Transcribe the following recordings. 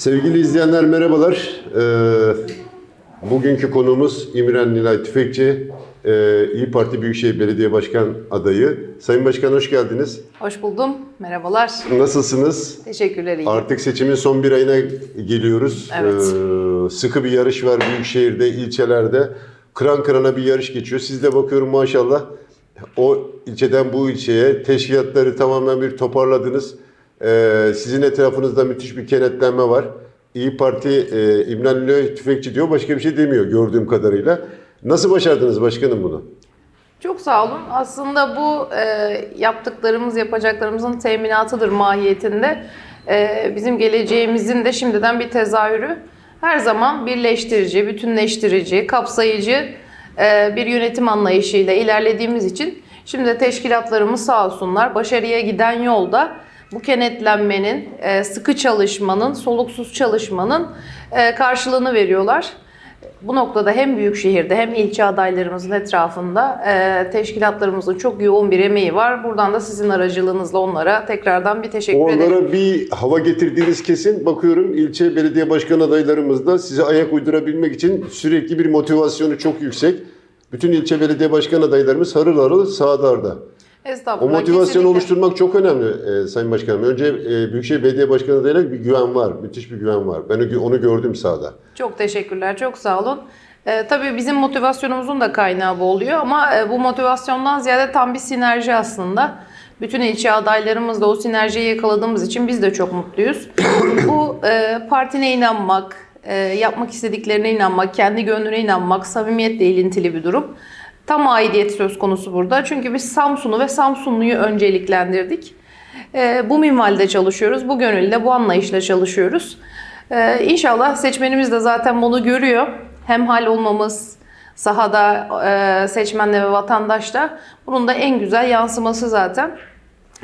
Sevgili izleyenler merhabalar. Ee, bugünkü konuğumuz İmren Nilay Tüfekçi, ee, İyi Parti Büyükşehir Belediye Başkan adayı. Sayın Başkan hoş geldiniz. Hoş buldum. Merhabalar. Nasılsınız? Teşekkürler. iyi. Artık seçimin son bir ayına geliyoruz. Evet. Ee, sıkı bir yarış var Büyükşehir'de, ilçelerde. Kıran kırana bir yarış geçiyor. Siz de bakıyorum maşallah o ilçeden bu ilçeye teşkilatları tamamen bir toparladınız. Ee, sizin etrafınızda müthiş bir kenetlenme var. İyi Parti e, İmran Nilay Tüfekçi diyor, başka bir şey demiyor gördüğüm kadarıyla. Nasıl başardınız başkanım bunu? Çok sağ olun. Aslında bu e, yaptıklarımız, yapacaklarımızın teminatıdır mahiyetinde. E, bizim geleceğimizin de şimdiden bir tezahürü. Her zaman birleştirici, bütünleştirici, kapsayıcı e, bir yönetim anlayışıyla ilerlediğimiz için şimdi teşkilatlarımız sağ olsunlar başarıya giden yolda bu kenetlenmenin, e, sıkı çalışmanın, soluksuz çalışmanın e, karşılığını veriyorlar. Bu noktada hem büyük şehirde hem ilçe adaylarımızın etrafında e, teşkilatlarımızın çok yoğun bir emeği var. Buradan da sizin aracılığınızla onlara tekrardan bir teşekkür ederim. Onlara bir hava getirdiğiniz kesin. Bakıyorum ilçe belediye başkan adaylarımız da size ayak uydurabilmek için sürekli bir motivasyonu çok yüksek. Bütün ilçe belediye başkan adaylarımız harıl harıl sağdarda. O motivasyonu kesinlikle. oluşturmak çok önemli e, Sayın Başkanım. Önce e, Büyükşehir Belediye Başkanı adaylarına bir güven var. Müthiş bir güven var. Ben onu gördüm sahada. Çok teşekkürler, çok sağ olun. Ee, tabii bizim motivasyonumuzun da kaynağı bu oluyor ama e, bu motivasyondan ziyade tam bir sinerji aslında. Bütün ilçe adaylarımızla o sinerjiyi yakaladığımız için biz de çok mutluyuz. bu e, partine inanmak, e, yapmak istediklerine inanmak, kendi gönlüne inanmak, samimiyetle ilintili bir durum. Tam aidiyet söz konusu burada. Çünkü biz Samsun'u ve Samsunlu'yu önceliklendirdik. E, bu minvalde çalışıyoruz, bu gönülle, bu anlayışla çalışıyoruz. Ee, inşallah seçmenimiz de zaten bunu görüyor. Hem hal olmamız sahada e, seçmenle ve vatandaşta bunun da en güzel yansıması zaten.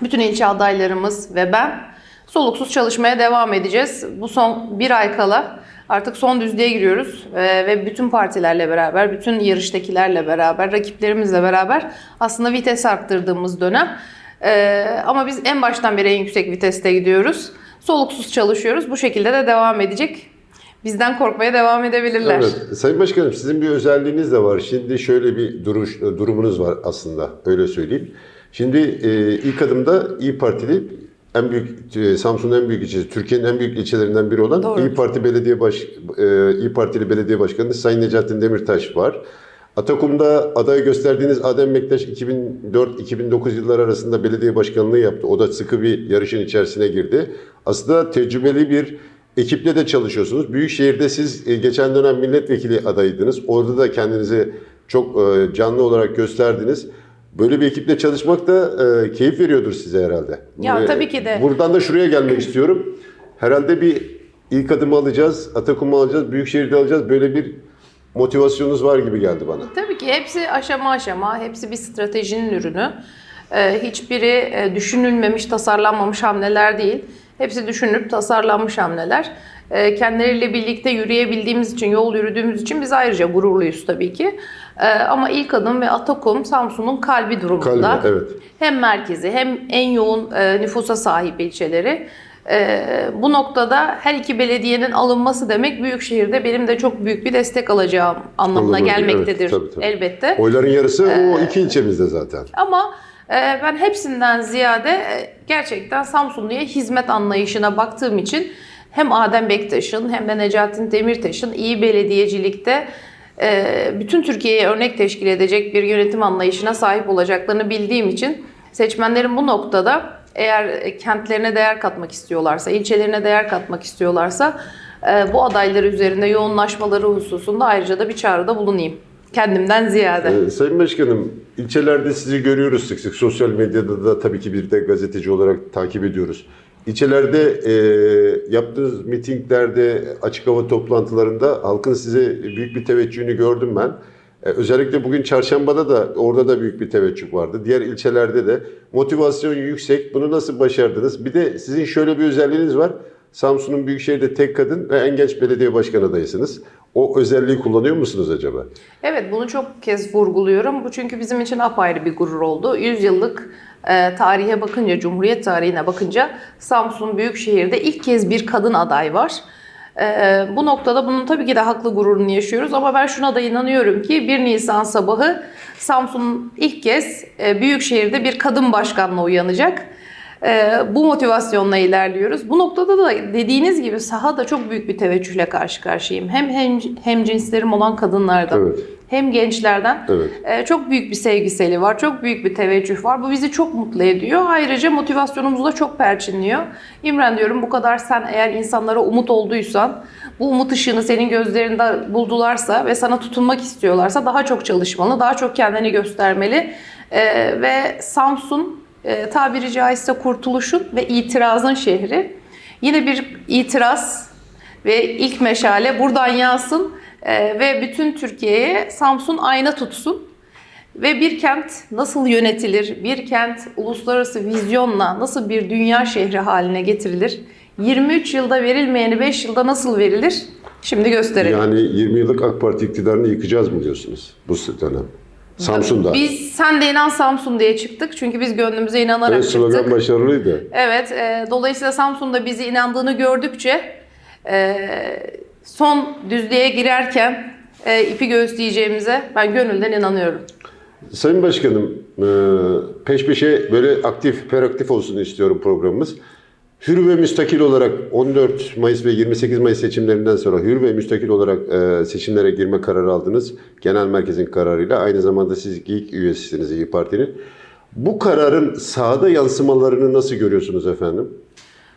Bütün ilçe adaylarımız ve ben soluksuz çalışmaya devam edeceğiz. Bu son bir ay kala artık son düzlüğe giriyoruz Ee, ve bütün partilerle beraber, bütün yarıştakilerle beraber, rakiplerimizle beraber aslında vites arttırdığımız dönem. Ee, ama biz en baştan beri en yüksek viteste gidiyoruz. Soluksuz çalışıyoruz. Bu şekilde de devam edecek. Bizden korkmaya devam edebilirler. Evet. Sayın Başkanım sizin bir özelliğiniz de var. Şimdi şöyle bir duruş, durumunuz var aslında öyle söyleyeyim. Şimdi e, ilk adımda İyi Partili en büyük e, Samsun'un en büyük ilçesi, Türkiye'nin en büyük ilçelerinden biri olan Doğru. İyi Parti Belediye Baş e, İyi Partili Belediye Başkanı Sayın Necatin Demirtaş var. Atakum'da aday gösterdiğiniz Adem Bektaş 2004-2009 yılları arasında belediye başkanlığı yaptı. O da sıkı bir yarışın içerisine girdi. Aslında tecrübeli bir ekiple de çalışıyorsunuz. Büyükşehir'de siz e, geçen dönem milletvekili adaydınız. Orada da kendinizi çok canlı olarak gösterdiniz. Böyle bir ekiple çalışmak da e, keyif veriyordur size herhalde. Ya, Ve tabii ki de. Buradan da şuraya gelmek istiyorum. Herhalde bir ilk adımı alacağız, Atakum'u alacağız, Büyükşehir'de alacağız. Böyle bir motivasyonunuz var gibi geldi bana. Tabii ki hepsi aşama aşama, hepsi bir stratejinin ürünü. Ee, hiçbiri e, düşünülmemiş, tasarlanmamış hamleler değil. Hepsi düşünülüp tasarlanmış hamleler. Ee, kendileriyle birlikte yürüyebildiğimiz için, yol yürüdüğümüz için biz ayrıca gururluyuz tabii ki. Ee, ama ilk adım ve Atakum Samsun'un kalbi durumunda. Kalbi, evet. Hem merkezi hem en yoğun e, nüfusa sahip ilçeleri. Ee, bu noktada her iki belediyenin alınması demek Büyükşehir'de benim de çok büyük bir destek alacağım anlamına Anladım, gelmektedir evet, tabii, tabii. elbette. Oyların yarısı Ee, o iki ilçemizde zaten. Ama ben hepsinden ziyade e, gerçekten Samsunlu'ya hizmet anlayışına baktığım için hem Adem Bektaş'ın hem de Necatin Demirtaş'ın iyi belediyecilikte e, bütün Türkiye'ye örnek teşkil edecek bir yönetim anlayışına sahip olacaklarını bildiğim için seçmenlerin bu noktada eğer kentlerine değer katmak istiyorlarsa, ilçelerine değer katmak istiyorlarsa e, bu adaylar üzerinde yoğunlaşmaları hususunda ayrıca da bir çağrıda bulunayım. Kendimden ziyade. Ee, Sayın Başkanım, ilçelerde sizi görüyoruz sık sık. Sosyal medyada da tabii ki bir de gazeteci olarak takip ediyoruz. İlçelerde e, yaptığınız mitinglerde, açık hava toplantılarında halkın size büyük bir teveccühünü gördüm ben. E, özellikle bugün çarşambada da orada da büyük bir teveccüh vardı. Diğer ilçelerde de motivasyon yüksek. Bunu nasıl başardınız? Bir de sizin şöyle bir özelliğiniz var. Samsun'un Büyükşehir'de tek kadın ve en genç belediye başkan adayısınız. O özelliği kullanıyor musunuz acaba? Evet bunu çok kez vurguluyorum. Bu çünkü bizim için apayrı bir gurur oldu. 100 yıllık e, tarihe bakınca, Cumhuriyet tarihine bakınca Samsun Büyükşehir'de ilk kez bir kadın aday var. Ee, bu noktada bunun tabii ki de haklı gururunu yaşıyoruz ama ben şuna da inanıyorum ki 1 Nisan sabahı Samsun ilk kez e, Büyükşehir'de bir kadın başkanla uyanacak. Ee, bu motivasyonla ilerliyoruz. Bu noktada da dediğiniz gibi sahada çok büyük bir teveccühle karşı karşıyayım. Hem hem, hem cinslerim olan kadınlardan Evet. hem gençlerden Evet. e, çok büyük bir sevgiseli var, çok büyük bir teveccüh var. Bu bizi çok mutlu ediyor. Ayrıca motivasyonumuzu da çok perçinliyor. İmren diyorum bu kadar sen eğer insanlara umut olduysan, bu umut ışığını senin gözlerinde buldularsa ve sana tutunmak istiyorlarsa daha çok çalışmalı, daha çok kendini göstermeli. E, ve Samsun e, tabiri caizse kurtuluşun ve itirazın şehri. Yine bir itiraz ve ilk meşale buradan yansın e, ve bütün Türkiye'ye Samsun ayna tutsun. Ve bir kent nasıl yönetilir, bir kent uluslararası vizyonla nasıl bir dünya şehri haline getirilir, 23 yılda verilmeyeni 5 yılda nasıl verilir? Şimdi gösterelim. Yani 20 yıllık AK Parti iktidarını yıkacağız mı diyorsunuz bu dönem? Samsun'da. Biz sen de inan Samsun diye çıktık çünkü biz gönlümüze inanarak Evet, slogan çıktık. başarılıydı. Evet, e, dolayısıyla Samsun'da bizi inandığını gördükçe e, son düzlüğe girerken e, ipi göğüsleyeceğimize ben gönülden inanıyorum. Sayın Başkanım, e, peş peşe böyle aktif, hiperaktif olsun istiyorum programımız. Hür ve müstakil olarak 14 Mayıs ve 28 Mayıs seçimlerinden sonra hür ve müstakil olarak e, seçimlere girme kararı aldınız. Genel merkezin kararıyla. Aynı zamanda siz ilk üyesisiniz İyi Parti'nin. Bu kararın sahada yansımalarını nasıl görüyorsunuz efendim?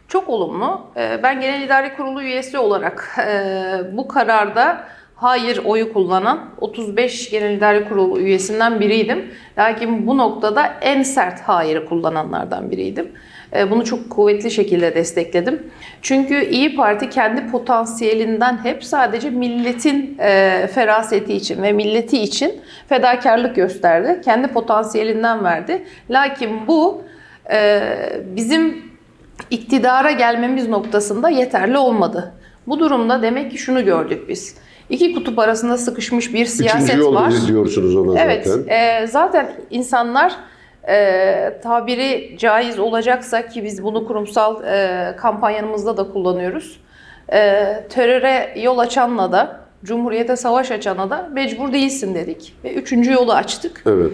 Çok olumlu. Ee, Ben Genel İdare Kurulu üyesi olarak e, bu kararda hayır oyu kullanan 35 Genel İdare Kurulu üyesinden biriydim. Lakin bu noktada en sert hayırı kullananlardan biriydim. E, Bunu çok kuvvetli şekilde destekledim. Çünkü İyi Parti kendi potansiyelinden hep sadece milletin e, feraseti için ve milleti için fedakarlık gösterdi. Kendi potansiyelinden verdi. Lakin bu e, bizim iktidara gelmemiz noktasında yeterli olmadı. Bu durumda demek ki şunu gördük biz. İki kutup arasında sıkışmış bir siyaset Üçüncü yol var. izliyorsunuz ona Evet, zaten. e, zaten insanlar e, tabiri caiz olacaksa ki biz bunu kurumsal e, kampanyanımızda da kullanıyoruz. E, teröre yol açanla da, Cumhuriyete savaş açana da mecbur değilsin dedik. Ve üçüncü yolu açtık. Evet.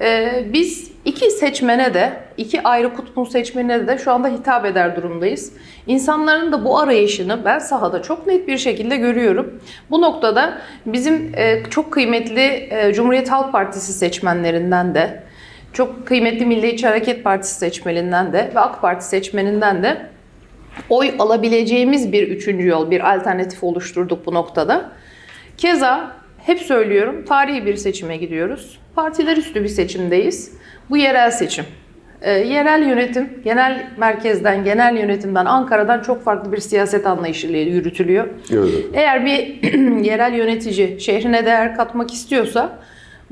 Ee, biz iki seçmene de, iki ayrı kutbun seçmenine de şu anda hitap eder durumdayız. İnsanların da bu arayışını ben sahada çok net bir şekilde görüyorum. Bu noktada bizim e, çok kıymetli e, Cumhuriyet Halk Partisi seçmenlerinden de, çok kıymetli Milliyetçi Hareket Partisi seçmeninden de ve AK Parti seçmeninden de oy alabileceğimiz bir üçüncü yol, bir alternatif oluşturduk bu noktada. Keza hep söylüyorum tarihi bir seçime gidiyoruz. Partiler üstü bir seçimdeyiz. Bu yerel seçim. Ee, yerel yönetim, genel merkezden, genel yönetimden, Ankara'dan çok farklı bir siyaset anlayışıyla yürütülüyor. Evet. Eğer bir yerel yönetici şehrine değer katmak istiyorsa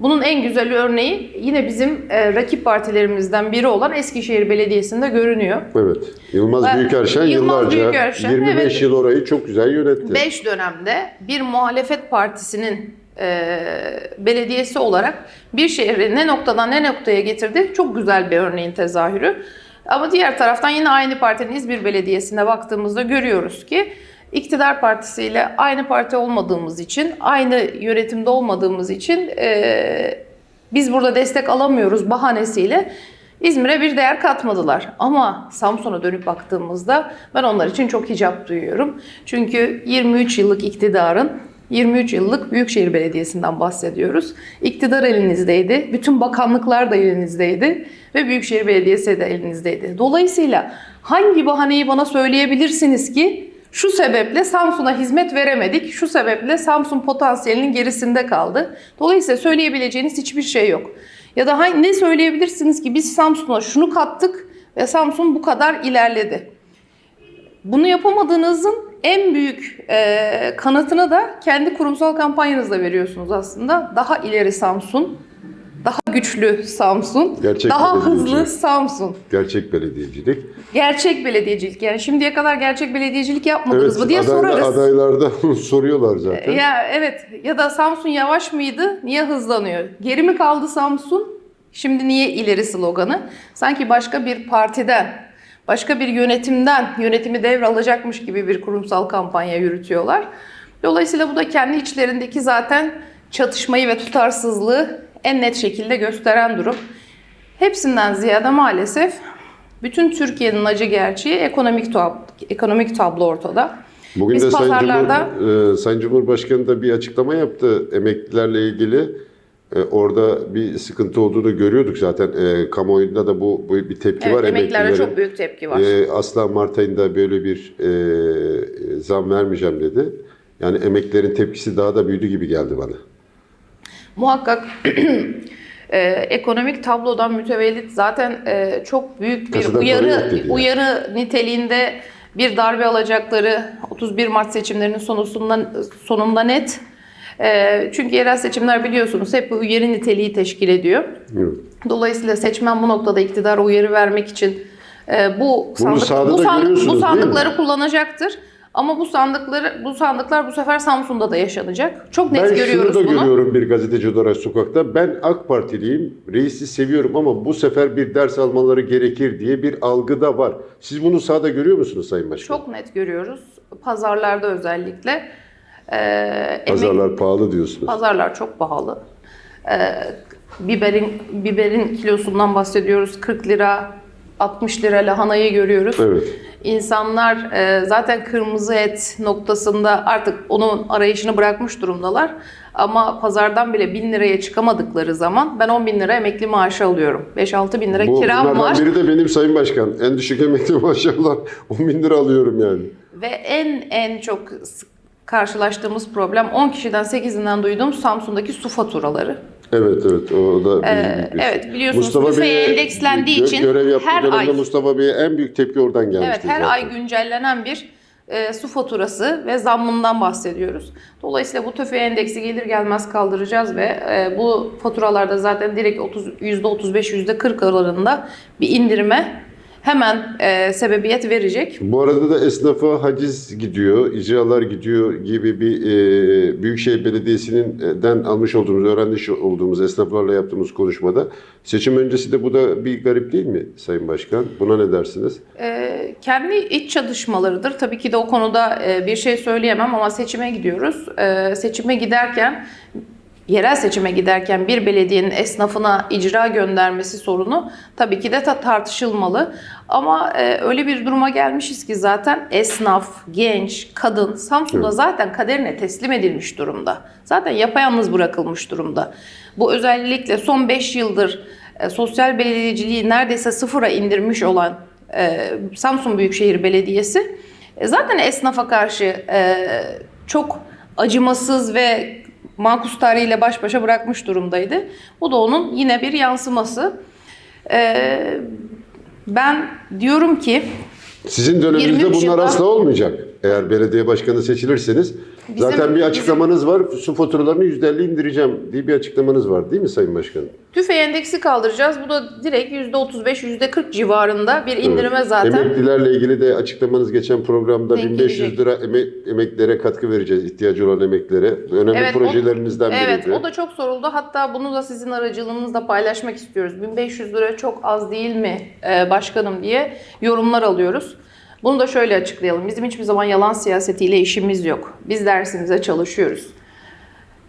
bunun en güzel örneği yine bizim e, rakip partilerimizden biri olan Eskişehir Belediyesi'nde görünüyor. Evet. Yılmaz Ben- Büyükerşen Yılmaz yıllarca Büyükerşen, 25 evet. yıl orayı çok güzel yönetti. 5 dönemde bir muhalefet partisinin e, belediyesi olarak bir şehri ne noktadan ne noktaya getirdi çok güzel bir örneğin tezahürü. Ama diğer taraftan yine aynı partinin İzmir Belediyesi'ne baktığımızda görüyoruz ki iktidar partisiyle aynı parti olmadığımız için, aynı yönetimde olmadığımız için e, biz burada destek alamıyoruz bahanesiyle İzmir'e bir değer katmadılar. Ama Samsun'a dönüp baktığımızda ben onlar için çok hicap duyuyorum. Çünkü 23 yıllık iktidarın 23 yıllık Büyükşehir Belediyesi'nden bahsediyoruz. İktidar elinizdeydi, bütün bakanlıklar da elinizdeydi ve Büyükşehir Belediyesi de elinizdeydi. Dolayısıyla hangi bahaneyi bana söyleyebilirsiniz ki şu sebeple Samsun'a hizmet veremedik, şu sebeple Samsun potansiyelinin gerisinde kaldı. Dolayısıyla söyleyebileceğiniz hiçbir şey yok. Ya da ne söyleyebilirsiniz ki biz Samsun'a şunu kattık ve Samsun bu kadar ilerledi. Bunu yapamadığınızın en büyük e, kanıtını da kendi kurumsal kampanyanızda veriyorsunuz aslında. Daha ileri Samsun, daha güçlü Samsun, Gerçek daha hızlı Samsun. Gerçek belediyecilik. Gerçek belediyecilik. Yani şimdiye kadar gerçek belediyecilik yapmadınız Evet, mı diye adayla- sorarız. adaylarda soruyorlar zaten. Ya evet ya da Samsun yavaş mıydı? Niye hızlanıyor? Geri mi kaldı Samsun? Şimdi niye ileri sloganı? Sanki başka bir partiden, başka bir yönetimden yönetimi devralacakmış gibi bir kurumsal kampanya yürütüyorlar. Dolayısıyla bu da kendi içlerindeki zaten çatışmayı ve tutarsızlığı en net şekilde gösteren durum. Hepsinden ziyade maalesef bütün Türkiye'nin acı gerçeği ekonomik tab- ekonomik tablo ortada. Bugün Biz de Sayın, pazarlarda- Cumhur, e, Sayın Cumhurbaşkanı da bir açıklama yaptı emeklilerle ilgili. E, orada bir sıkıntı olduğunu görüyorduk zaten. E, kamuoyunda da bu, bu bir tepki Evet, var emeklilerin. çok büyük tepki var. E, asla Mart ayında böyle bir e, zam vermeyeceğim dedi. Yani emeklilerin tepkisi daha da büyüdü gibi geldi bana. Muhakkak e, ekonomik tablodan mütevellit zaten e, çok büyük bir Kasada para yok uyarı yani. uyarı niteliğinde bir darbe alacakları 31 Mart seçimlerinin sonunda sonunda net. E, çünkü yerel seçimler biliyorsunuz hep bu uyarı niteliği teşkil ediyor. Evet. Dolayısıyla seçmen bu noktada iktidara uyarı vermek için e, bu, sandık, bu, sandık- bu sandıkları kullanacaktır. Ama bu sandıkları bu sandıklar bu sefer Samsun'da da yaşanacak. Çok net ben görüyoruz şunu da bunu. görüyorum bir gazeteci olarak sokakta. Ben AK Partiliyim, reisi seviyorum ama bu sefer bir ders almaları gerekir diye bir algı da var. Siz bunu sahada görüyor musunuz Sayın Başkan? Çok net görüyoruz. Pazarlarda özellikle. Ee, emek- Pazarlar pahalı diyorsunuz. pazarlar çok pahalı. Ee, biberin biberin kilosundan bahsediyoruz. 40 lira, 60 lira lahanayı görüyoruz. Evet. İnsanlar e, zaten kırmızı et noktasında artık onun arayışını bırakmış durumdalar. Ama pazardan bile 1000 liraya çıkamadıkları zaman ben 10 bin lira emekli maaşı alıyorum. 5-6 bin lira Bu, kiram var. biri de benim Sayın Başkan. En düşük emekli maşallah 10 bin lira alıyorum yani. Ve en en çok sık karşılaştığımız problem 10 kişiden 8'inden duyduğum Samsun'daki su faturaları. Evet evet o da Ee, bir evet, biliyorsunuz Mustafa büfeye endekslendiği gö- için görev yaptığı her ay- Mustafa Bey'e en büyük tepki oradan gelmişti. Evet her zaten. ay güncellenen bir e, su faturası ve zammından bahsediyoruz. Dolayısıyla bu TÜFE endeksi gelir gelmez kaldıracağız ve e, bu faturalarda zaten direkt 30 %35 %40 aralığında bir indirime hemen e, sebebiyet verecek. Bu arada da esnafa haciz gidiyor, icralar gidiyor gibi bir e, Büyükşehir Belediyesi'nden almış olduğumuz, öğrenmiş olduğumuz esnaflarla yaptığımız konuşmada seçim öncesi de bu da bir garip değil mi Sayın Başkan? Buna ne dersiniz? Ee, kendi iç çatışmalarıdır. Tabii ki de o konuda e, bir şey söyleyemem ama seçime gidiyoruz. Ee, seçime giderken, yerel seçime giderken bir belediyenin esnafına icra göndermesi sorunu tabii ki de ta- tartışılmalı. Ama e, öyle bir duruma gelmişiz ki zaten esnaf, genç, kadın Samsun'da zaten kaderine teslim edilmiş durumda. Zaten yapayalnız bırakılmış durumda. Bu özellikle son 5 yıldır e, sosyal belediyeciliği neredeyse sıfıra indirmiş olan e, Samsun Büyükşehir Belediyesi e, zaten esnafa karşı e, çok acımasız ve makus tarihiyle baş başa bırakmış durumdaydı. Bu da onun yine bir yansıması. E, ben diyorum ki Sizin döneminizde 23 bunlar yılda- asla olmayacak. Eğer belediye başkanı seçilirseniz Bizim- zaten bir açıklamanız var. Su faturalarını %50 indireceğim diye bir açıklamanız var değil mi Sayın Başkan? tüfe endeksi kaldıracağız. Bu da direkt %35 %40 civarında bir indirime zaten. Emeklilerle ilgili de açıklamanız geçen programda Denk 1500 gelecek. lira eme- emeklilere katkı vereceğiz, ihtiyacı olan emeklilere. Önemli Evet, projelerinizden Evet, biriydi. o da çok soruldu. Hatta bunu da sizin aracılığınızla paylaşmak istiyoruz. 1500 lira çok az değil mi e, başkanım diye yorumlar alıyoruz. Bunu da şöyle açıklayalım. Bizim hiçbir zaman yalan siyasetiyle işimiz yok. Biz dersimize çalışıyoruz.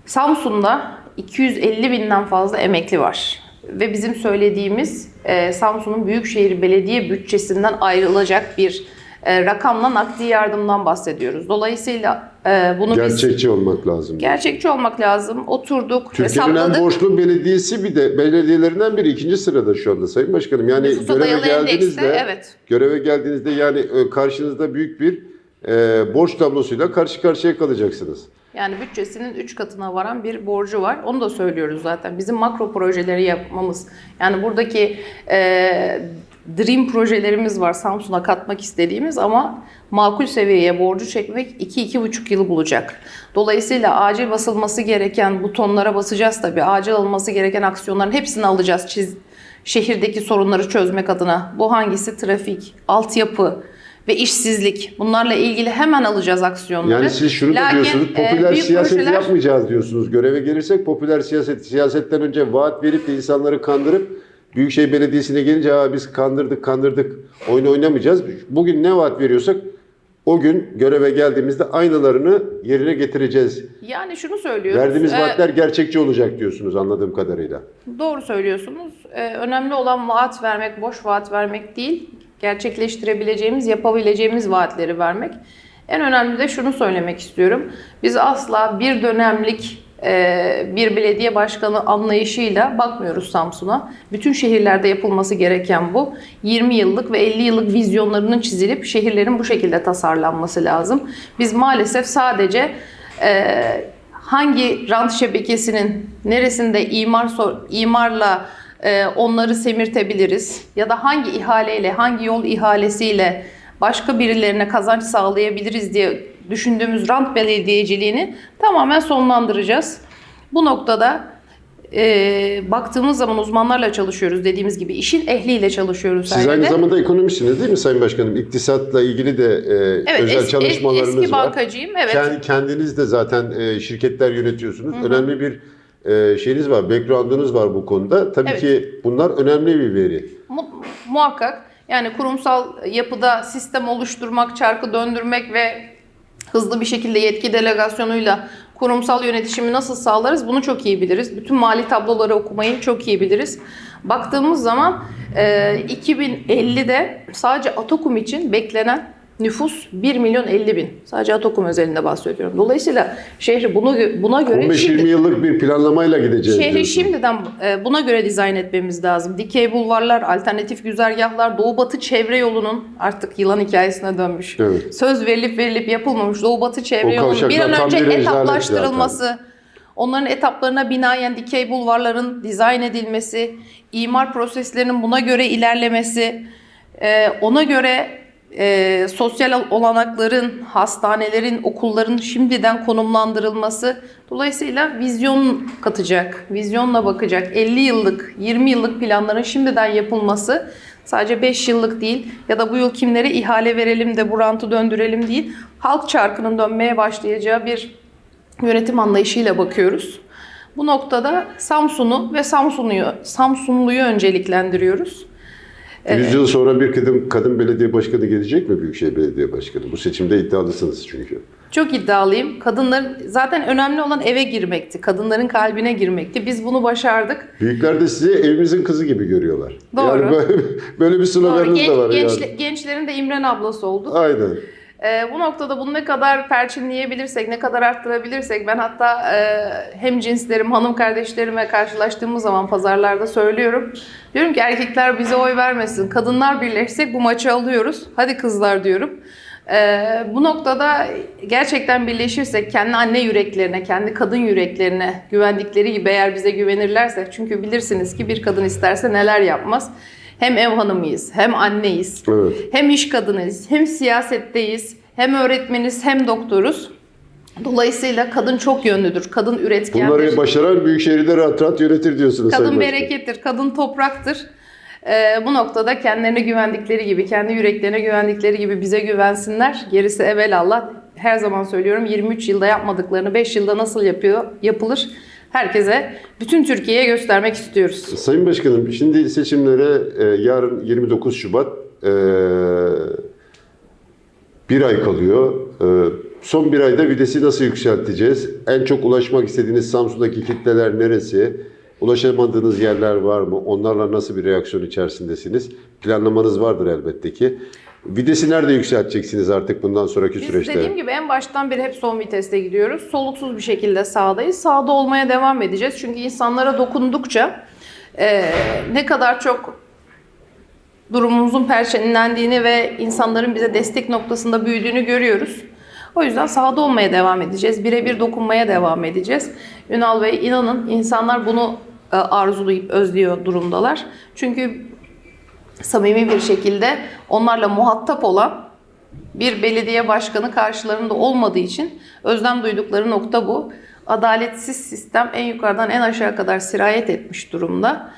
Samsun'da 250 binden fazla emekli var. Ve bizim söylediğimiz e, Samsun'un Büyükşehir Belediye bütçesinden ayrılacak bir e, rakamla nakdi yardımdan bahsediyoruz. Dolayısıyla e, bunu biz Gerçekçi olmak lazım. Gerçekçi olmak lazım. Oturduk, Türkiye'nin en hesapladık. borçlu belediyesi bir de belediyelerinden biri ikinci sırada şu anda Sayın Başkanım. Yani Nüfusa göreve geldiğinizde endekste, evet. göreve geldiğinizde yani e, karşınızda büyük bir e, borç tablosuyla karşı karşıya kalacaksınız. Yani bütçesinin 3 katına varan bir borcu var. Onu da söylüyoruz zaten. Bizim makro projeleri yapmamız. Yani buradaki e, dream projelerimiz var Samsun'a katmak istediğimiz ama makul seviyeye borcu çekmek 2-2,5 yıl bulacak. Dolayısıyla acil basılması gereken butonlara basacağız tabii. Acil alınması gereken aksiyonların hepsini alacağız. Çiz, şehirdeki sorunları çözmek adına. Bu hangisi? Trafik, altyapı ve işsizlik. Bunlarla ilgili hemen alacağız aksiyonları. Yani siz şunu da Lakin, diyorsunuz, e, popüler büyük siyaset projeler- yapmayacağız diyorsunuz. Göreve gelirsek popüler siyaset, siyasetten önce vaat verip de insanları kandırıp Büyükşehir Belediyesi'ne gelince Aa, biz kandırdık kandırdık oyun oynamayacağız. Bugün ne vaat veriyorsak o gün göreve geldiğimizde aynılarını yerine getireceğiz. Yani şunu söylüyoruz. Verdiğimiz e, vaatler gerçekçi olacak diyorsunuz anladığım kadarıyla. Doğru söylüyorsunuz. Ee, önemli olan vaat vermek, boş vaat vermek değil. Gerçekleştirebileceğimiz, yapabileceğimiz vaatleri vermek. En önemli de şunu söylemek istiyorum. Biz asla bir dönemlik e, bir belediye başkanı anlayışıyla bakmıyoruz Samsun'a. Bütün şehirlerde yapılması gereken bu. 20 yıllık ve 50 yıllık vizyonlarının çizilip şehirlerin bu şekilde tasarlanması lazım. Biz maalesef sadece e, hangi rant şebekesinin neresinde imar imarla e, onları semirtebiliriz ya da hangi ihaleyle, hangi yol ihalesiyle başka birilerine kazanç sağlayabiliriz diye düşündüğümüz rant belediyeciliğini tamamen sonlandıracağız. Bu noktada e, baktığımız zaman uzmanlarla çalışıyoruz dediğimiz gibi işin ehliyle çalışıyoruz. Siz aynı yerde. zamanda ekonomistsiniz değil mi Sayın Başkanım? İktisatla ilgili de e, Evet, özel es- çalışmalarınız eski var. bankacıyım. Evet. Kend- kendiniz de zaten e, şirketler yönetiyorsunuz. Önemli bir e, şeyiniz var, background'unuz var bu konuda. Tabii Evet. ki bunlar önemli bir veri. Mu- muhakkak yani kurumsal yapıda sistem oluşturmak, çarkı döndürmek ve hızlı bir şekilde yetki delegasyonuyla kurumsal yönetişimi nasıl sağlarız bunu çok iyi biliriz. Bütün mali tabloları okumayı çok iyi biliriz. Baktığımız zaman e, 2050'de sadece Atokum için beklenen nüfus 1 milyon 50 bin. Sadece Atokum özelinde bahsediyorum. Dolayısıyla şehri bunu buna göre 15-20 şimdi- yıllık bir planlamayla gideceğiz Şehri diyorsunuz. şimdiden e, buna göre dizayn etmemiz lazım. Dikey bulvarlar, alternatif güzergahlar, Doğu Batı çevre yolunun artık yılan hikayesine dönmüş. Evet. Söz verilip verilip yapılmamış Doğu Batı çevre yolunun bir an önce bir etaplaştırılması, onların etaplarına binaen dikey bulvarların dizayn edilmesi, imar proseslerinin buna göre ilerlemesi, e, ona göre e, sosyal olanakların, hastanelerin, okulların şimdiden konumlandırılması dolayısıyla vizyon katacak, vizyonla bakacak 50 yıllık, 20 yıllık planların şimdiden yapılması sadece 5 yıllık değil ya da bu yıl kimlere ihale verelim de bu rantı döndürelim değil, halk çarkının dönmeye başlayacağı bir yönetim anlayışıyla bakıyoruz. Bu noktada Samsun'u ve Samsunlu'yu, Samsunlu'yu önceliklendiriyoruz. 100 yıl sonra bir kadın, kadın belediye başkanı gelecek mi Büyükşehir Belediye Başkanı? Bu seçimde iddialısınız çünkü. Çok iddialıyım. Kadınların zaten önemli olan eve girmekti. Kadınların kalbine girmekti. Biz bunu başardık. Büyükler de sizi evimizin kızı gibi görüyorlar. Doğru. Yani böyle, böyle bir Doğru. sloganınız Genç- da var gençle- yani. Gençlerin de İmren ablası olduk. Aynen. Ee, bu noktada bunu ne kadar perçinleyebilirsek, ne kadar arttırabilirsek ben hatta e, hem cinslerim, hanım kardeşlerime karşılaştığımız zaman pazarlarda söylüyorum. Diyorum ki erkekler bize oy vermesin. Kadınlar birleşsek bu maçı alıyoruz. Hadi kızlar diyorum. Ee, bu noktada gerçekten birleşirsek kendi anne yüreklerine, kendi kadın yüreklerine güvendikleri gibi eğer bize güvenirlerse çünkü bilirsiniz ki bir kadın isterse neler yapmaz. Hem ev hanımıyız, hem anneyiz, Evet. hem iş kadınıyız, hem siyasetteyiz, hem öğretmeniz, hem doktoruz. Dolayısıyla kadın çok yönlüdür. Kadın üretkendir. Bunları başaran Büyükşehir'i rahat rahat yönetir diyorsunuz kadın berekettir, kadın topraktır. Ee, bu noktada kendilerine güvendikleri gibi, kendi yüreklerine güvendikleri gibi bize güvensinler. Gerisi evelallah. Her zaman söylüyorum 23 yılda yapmadıklarını 5 yılda nasıl yapıyor, yapılır herkese, bütün Türkiye'ye göstermek istiyoruz. Sayın Başkanım, şimdi seçimlere e, yarın 29 Şubat e, bir ay kalıyor. E, son bir ayda vitesi nasıl yükselteceğiz? En çok ulaşmak istediğiniz Samsun'daki kitleler neresi? Ulaşamadığınız yerler var mı? Onlarla nasıl bir reaksiyon içerisindesiniz? Planlamanız vardır elbette ki. Vitesi nerede yükselteceksiniz artık bundan sonraki Biz süreçte? dediğim gibi en baştan beri hep son viteste gidiyoruz. Soluksuz bir şekilde sahadayız. Sahada olmaya devam edeceğiz. Çünkü insanlara dokundukça e, ne kadar çok durumumuzun perçinlendiğini ve insanların bize destek noktasında büyüdüğünü görüyoruz. O yüzden sahada olmaya devam edeceğiz. Birebir dokunmaya devam edeceğiz. Ünal Bey inanın insanlar bunu e, arzulayıp özlüyor durumdalar. Çünkü samimi bir şekilde onlarla muhatap olan bir belediye başkanı karşılarında olmadığı için özlem duydukları nokta bu. Adaletsiz sistem en yukarıdan en aşağı kadar sirayet etmiş durumda.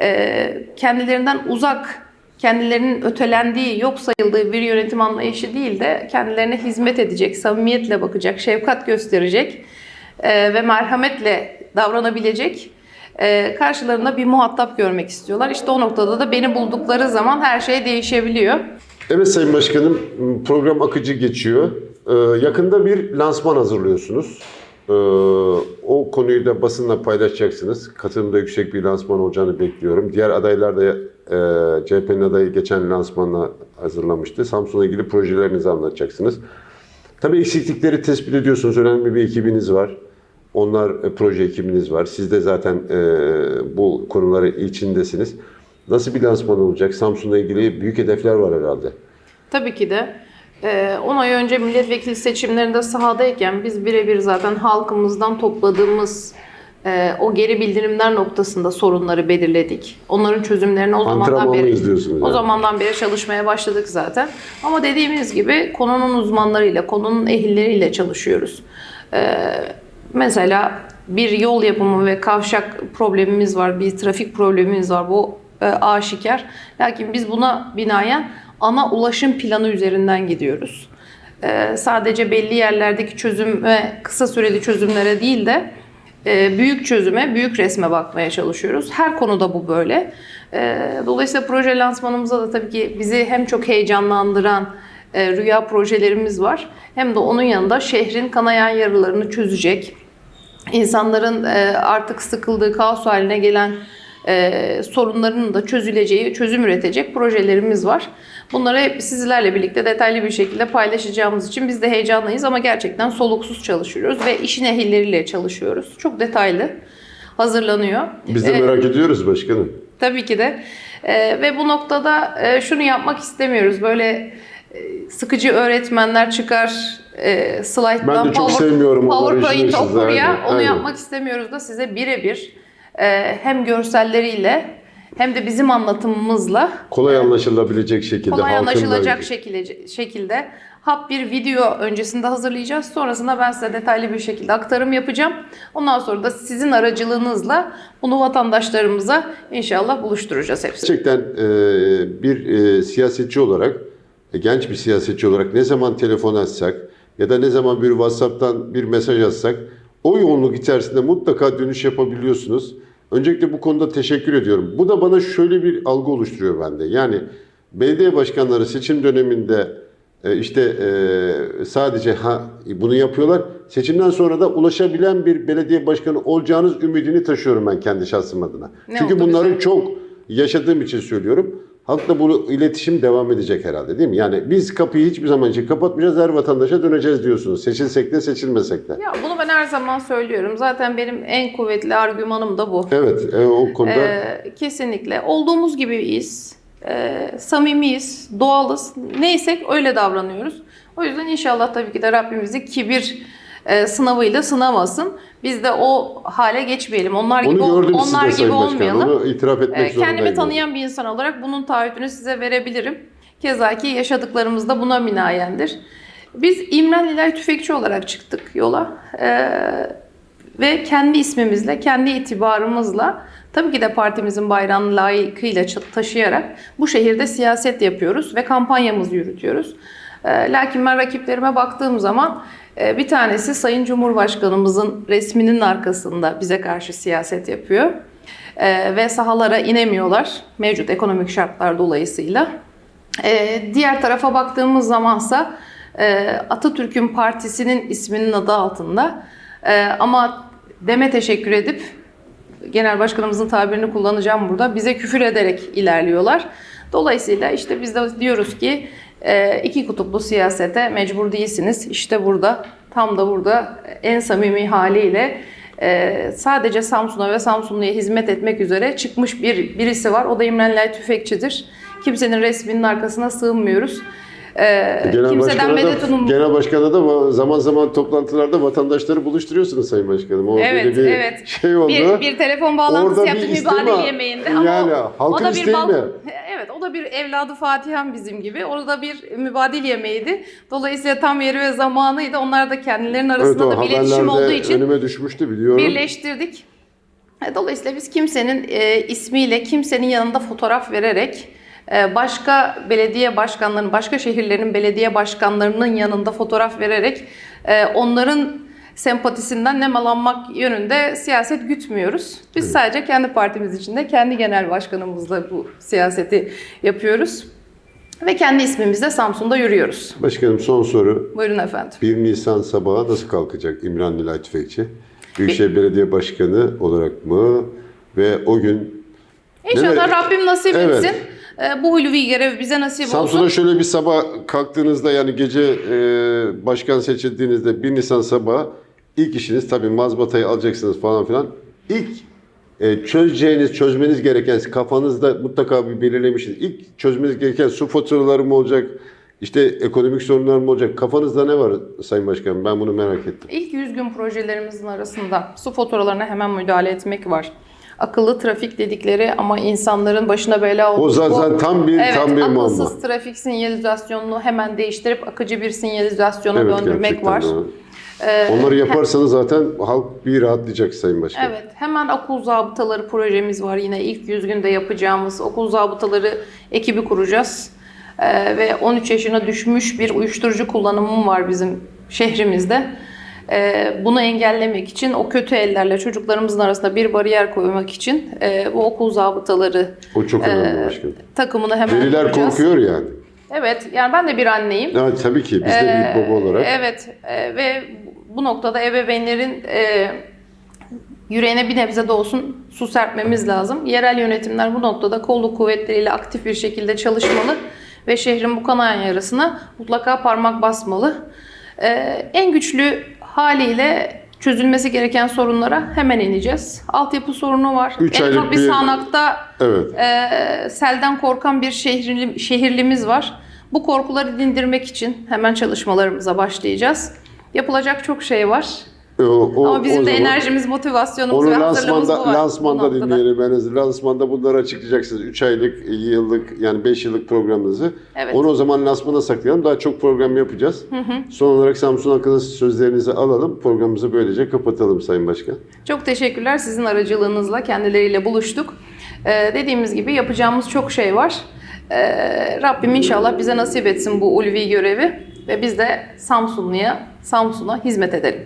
Ee, kendilerinden uzak, kendilerinin ötelendiği, yok sayıldığı bir yönetim anlayışı değil de kendilerine hizmet edecek, samimiyetle bakacak, şefkat gösterecek e, ve merhametle davranabilecek e, karşılarında bir muhatap görmek istiyorlar. İşte o noktada da beni buldukları zaman her şey değişebiliyor. Evet Sayın Başkanım, program akıcı geçiyor. Ee, yakında bir lansman hazırlıyorsunuz. Ee, o konuyu da basınla paylaşacaksınız. Katılımda yüksek bir lansman olacağını bekliyorum. Diğer adaylar da e, CHP'nin adayı geçen lansmanla hazırlamıştı. Samsun'la ilgili projelerinizi anlatacaksınız. Tabii eksiklikleri tespit ediyorsunuz. Önemli bir ekibiniz var. Onlar e, proje ekibiniz var. Siz de zaten e, bu konuları içindesiniz. Nasıl bir lansman olacak? Samsun'la ilgili büyük hedefler var herhalde. Tabii ki de. Ee, 10 ay önce milletvekili seçimlerinde sahadayken biz birebir zaten halkımızdan topladığımız e, o geri bildirimler noktasında sorunları belirledik. Onların çözümlerini o zamandan beri izliyorsunuz o yani. zamandan beri çalışmaya başladık zaten. Ama dediğimiz gibi konunun uzmanlarıyla, konunun ehilleriyle çalışıyoruz. Mesela bir yol yapımı ve kavşak problemimiz var, bir trafik problemimiz var. Bu e, aşikar. Lakin biz buna binaen ana ulaşım planı üzerinden gidiyoruz. Ee, sadece belli yerlerdeki çözüm ve kısa süreli çözümlere değil de e, büyük çözüme, büyük resme bakmaya çalışıyoruz. Her konuda bu böyle. Ee, dolayısıyla proje lansmanımızda da tabii ki bizi hem çok heyecanlandıran e, rüya projelerimiz var. Hem de onun yanında şehrin kanayan yaralarını çözecek, insanların e, artık sıkıldığı kaos haline gelen e, sorunlarının da çözüleceği, çözüm üretecek projelerimiz var. Bunları hep sizlerle birlikte detaylı bir şekilde paylaşacağımız için biz de heyecanlıyız ama gerçekten soluksuz çalışıyoruz ve işin ehilleriyle çalışıyoruz. Çok detaylı hazırlanıyor. Biz de E, merak ediyoruz başkanım. Tabii ki de. Ee, ve bu noktada e, şunu yapmak istemiyoruz. Böyle e, sıkıcı öğretmenler çıkar e, slayttan Ben de çok sevmiyorum onları, işin PowerPoint okur ya. Aynen, Onu aynen. yapmak istemiyoruz da size birebir e, hem görselleriyle hem de bizim anlatımımızla Kolay anlaşılabilecek şekilde. kolay anlaşılacak şekilde, şekilde hap bir video öncesinde hazırlayacağız. Sonrasında ben size detaylı bir şekilde aktarım yapacağım. Ondan sonra da sizin aracılığınızla bunu vatandaşlarımıza inşallah buluşturacağız hepsini. Gerçekten e, bir e, siyasetçi olarak, e, genç bir siyasetçi olarak ne zaman telefon açsak ya da ne zaman bir WhatsApp'tan bir mesaj atsak o yoğunluk içerisinde mutlaka dönüş yapabiliyorsunuz. Öncelikle bu konuda teşekkür ediyorum. Bu da bana şöyle bir algı oluşturuyor bende. Yani belediye başkanları seçim döneminde e, işte e, sadece ha bunu yapıyorlar. Seçimden sonra da ulaşabilen bir belediye başkanı olacağınız ümidini taşıyorum ben kendi şahsım adına. Ne Çünkü bunların bize? çok yaşadığım için söylüyorum. Halkla bu iletişim devam edecek herhalde değil mi? Yani biz kapıyı hiçbir zaman için kapatmayacağız, her vatandaşa döneceğiz diyorsunuz. Seçilsek de seçilmesek de. Ya bunu ben her zaman söylüyorum. Zaten benim en kuvvetli argümanım da bu. Evet, e, o konuda Ee, kesinlikle olduğumuz gibiyiz. Ee, samimiyiz, doğalız. Neysek öyle davranıyoruz. O yüzden inşallah tabii ki de Rabbim bizi kibir e, sınavıyla sınamasın. Biz de o hale geçmeyelim. Onlar gibi onu gördüm sizde onlar gibi Sayın Başkan. olmayalım. Onu itiraf etmek Ee. Kendimi tanıyan bir insan olarak bunun taahhütünü size verebilirim. Keza ki yaşadıklarımız da buna minayendir. Biz İmrenliler Tüfekçi olarak çıktık yola. Ee, ve kendi ismimizle, kendi itibarımızla tabii ki de partimizin bayrağını layıkıyla taşıyarak bu şehirde siyaset yapıyoruz ve kampanyamızı yürütüyoruz. Ee, lakin ben rakiplerime baktığım zaman e, bir tanesi Sayın Cumhurbaşkanımızın resminin arkasında bize karşı siyaset yapıyor. Ee, ve sahalara inemiyorlar mevcut ekonomik şartlar dolayısıyla. Ee, diğer tarafa baktığımız zamansa e, Atatürk'ün partisinin isminin adı altında ama deme teşekkür edip genel başkanımızın tabirini kullanacağım burada bize küfür ederek ilerliyorlar. Dolayısıyla işte biz de diyoruz ki iki kutuplu siyasete mecbur değilsiniz. İşte burada tam da burada en samimi haliyle e, sadece Samsun'a ve Samsunlu'ya hizmet etmek üzere çıkmış bir birisi var. O da İmrenlay Tüfekçidir. Kimsenin resminin arkasına sığınmıyoruz. E, Genel kimseden medet umum- genel başkanı da zaman zaman toplantılarda vatandaşları buluşturuyorsunuz Sayın Başkanım. O Evet, bir evet. şey oldu. Bir, bir telefon bağlantısı Orada yaptık mübadele yemeğinde. Ama Yani o- o da bir bal- mi? Evet o da bir evladı Fatihan bizim gibi. Orada bir mübadil yemeğiydi. Dolayısıyla tam yeri ve zamanıydı. Onlar da kendilerinin Evet arasında o da bir iletişim olduğu için önüme düşmüştü biliyorum. birleştirdik. E, Dolayısıyla biz kimsenin e, ismiyle, kimsenin yanında fotoğraf vererek başka belediye başkanlarının, başka şehirlerin belediye başkanlarının yanında fotoğraf vererek e, onların sempatisinden nemalanmak yönünde siyaset gütmüyoruz. Biz sadece kendi partimiz içinde kendi genel başkanımızla bu siyaseti yapıyoruz. Ve kendi ismimizle Samsun'da yürüyoruz. Başkanım son soru. Buyurun efendim. 1 Nisan sabahı nasıl kalkacak İmran Nilay Tüfekçi? Büyükşehir Belediye Başkanı olarak mı? Ve o gün İnşallah Evet. Rabbim nasip Evet. etsin. Ee, bu ulvi görev bize nasip Samsun'a olsun. şöyle bir sabah kalktığınızda yani gece e, başkan seçildiğinizde 1 Nisan sabahı ilk işiniz tabii mazbatayı alacaksınız falan filan. İlk e, çözeceğiniz, çözmeniz gereken kafanızda mutlaka bir belirlemişsiniz. İlk çözmeniz gereken su faturaları mı olacak? İşte ekonomik sorunlar mı olacak? Kafanızda ne var Sayın Başkanım? Ben bunu merak ettim. İlk 100 gün projelerimizin arasında su faturalarına hemen müdahale etmek var. Akıllı trafik dedikleri ama insanların başına bela olduğu O zaten tam bir evet, tam bir akılsız muamma. trafik sinyalizasyonunu hemen değiştirip akıcı bir sinyalizasyona Evet döndürmek var. doğru. Onları yaparsanız zaten halk bir rahatlayacak Sayın Başkan. Evet, hemen okul zabıtaları projemiz var. Yine ilk 100 günde yapacağımız okul zabıtaları ekibi kuracağız. Ee, ve 13 yaşına düşmüş bir uyuşturucu kullanımım var bizim şehrimizde. Ee, bunu engellemek için o kötü ellerle çocuklarımızın arasında bir bariyer koymak için e, bu okul zabıtaları O çok önemli Ee, başkanım. takımını hemen Veliler korkuyor yani. Evet, yani ben de bir anneyim. Evet, tabii ki biz de büyük baba olarak. Evet e, ve bu noktada ebeveynlerin e, yüreğine bir nebze de olsun su serpmemiz lazım. Yerel yönetimler bu noktada kolluk kuvvetleriyle aktif bir şekilde çalışmalı ve şehrin bu kanayan yarasına mutlaka parmak basmalı. E, en güçlü haliyle çözülmesi gereken sorunlara hemen ineceğiz. Altyapı sorunu var. Üç en aylık ufak bir sağanakta Evet. e, selden korkan bir şehirli, şehirlimiz var. Bu korkuları dindirmek için hemen çalışmalarımıza başlayacağız. Yapılacak çok şey var. O, o- Ama bizim o de zaman enerjimiz, motivasyonumuz Onu ve lansmanda, var. lansmanda dinleyelim. Azından lansmanda bunları açıklayacaksınız. 3 aylık, yıllık yani 5 yıllık programınızı. Evet. Onu o zaman lansmana saklayalım. Daha çok program yapacağız. Son olarak Samsun hakkında sözlerinizi alalım. Programımızı böylece kapatalım Sayın Başkan. Çok teşekkürler. Sizin aracılığınızla kendileriyle buluştuk. Ee, dediğimiz gibi yapacağımız çok şey var. Ee, Rabbim inşallah bize nasip etsin bu ulvi görevi ve biz de Samsunlu'ya, Samsun'a hizmet edelim.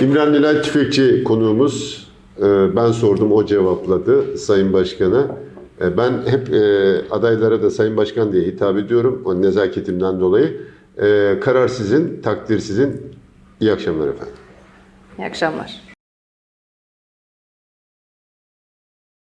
İmran Nilay Tüfekçi konuğumuz. Ee, Ben sordum, o cevapladı Sayın Başkan'a. Ee, Ben hep e, adaylara da Sayın Başkan diye hitap ediyorum. O nezaketimden dolayı. Ee, Karar sizin, takdir sizin. İyi akşamlar efendim. İyi akşamlar.